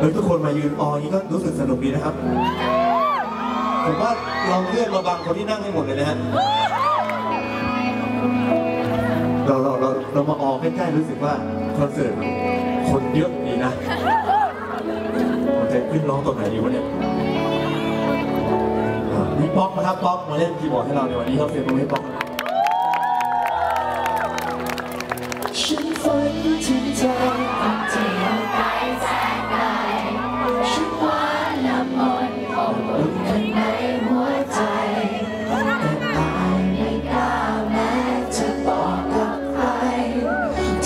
เฮ้ยทุกคนมายืนออนี้ก็รู้สึกสนุกดีนะครับ ผมว่าลองเลื่อนมาบังคนที่นั่งให้หมดเลยนะฮะ เราเราเราเรามาออใกล้ๆรู้สึกว่าคอนเสิร์ตคนเยอะดีนะผมจะขึ้นร้องตรงไหนดีวะเนี่ยมีป๊อกนะครับป๊อกมาเล่นคีย์บอร์ดให้เราในวันนี้ครับเสียงตรงนี้ป๊อกฉันฝันถึง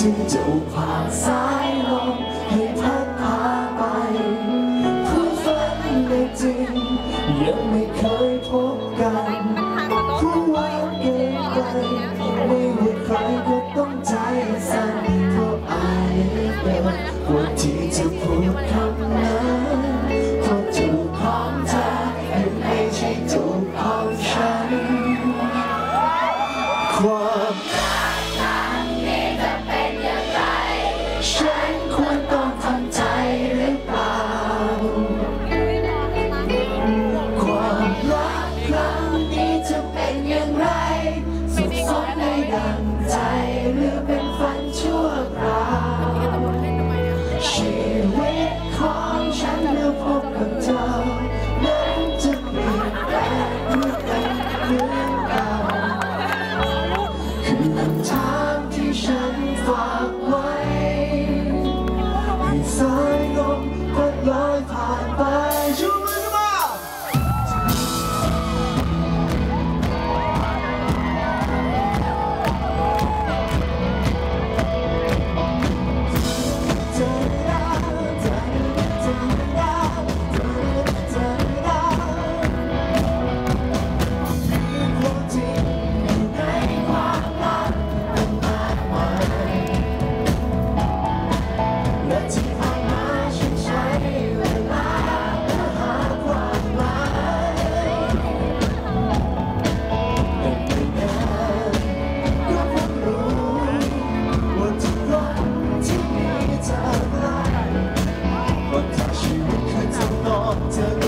ถึงจะ ดังใจหรือเป็นฝันชั่วคราวชีวิตของฉันเมื่อพบกับเธอนั้นจะเปลี่ยนแปลงหรือเป็นเรื่องเก่าคือคำถามที่ฉันฝากไว้ให้สายลมพัดลอยผ่านไปชูมื to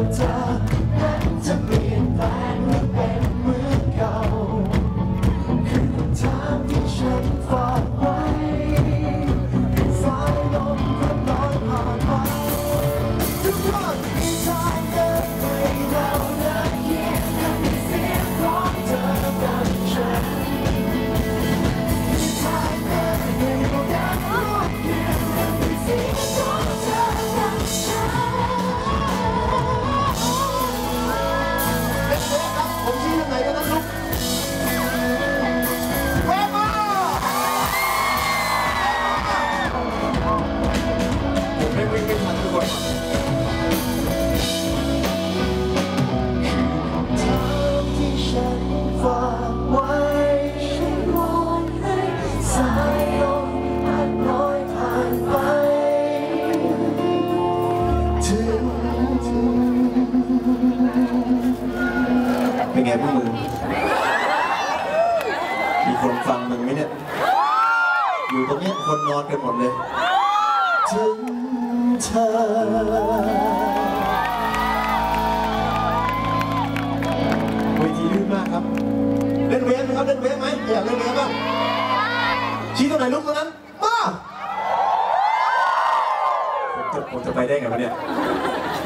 我。 มึงไหมเนี่ย อยู่ตรงนี้คนนอนกันหมดเลยถึงเธอเวทีลื่นมากครับ เล่นเวฟไหมครับ เล่นเวฟไหมอยากเล่นเวฟบ้างชี้ตรงไหนลุกตรงนั้นมาผมจะผมจะไปได้ไงวะเนี่ย